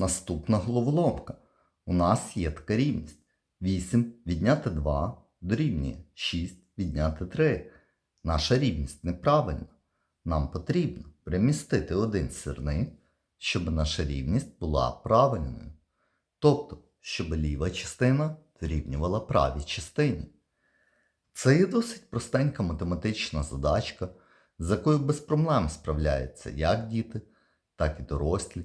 Наступна головоломка. У нас є така рівність. 8 відняти 2 дорівнює 6 відняти 3. Наша рівність неправильна. Нам потрібно перемістити один сірник, щоб наша рівність була правильною. Тобто, щоб ліва частина дорівнювала правій частині. Це є досить простенька математична задачка, з якою без проблем справляються як діти, так і дорослі.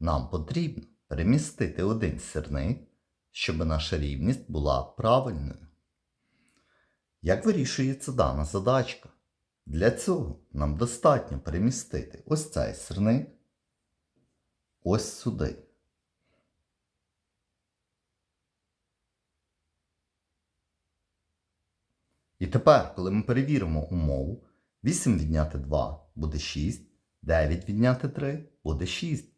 Нам потрібно перемістити один сірник, щоб наша рівність була правильною. Як вирішується дана задачка? Для цього нам достатньо перемістити ось цей сірник ось сюди. І тепер, коли ми перевіримо умову, 8 відняти 2 буде 6, 9 відняти 3 буде 6,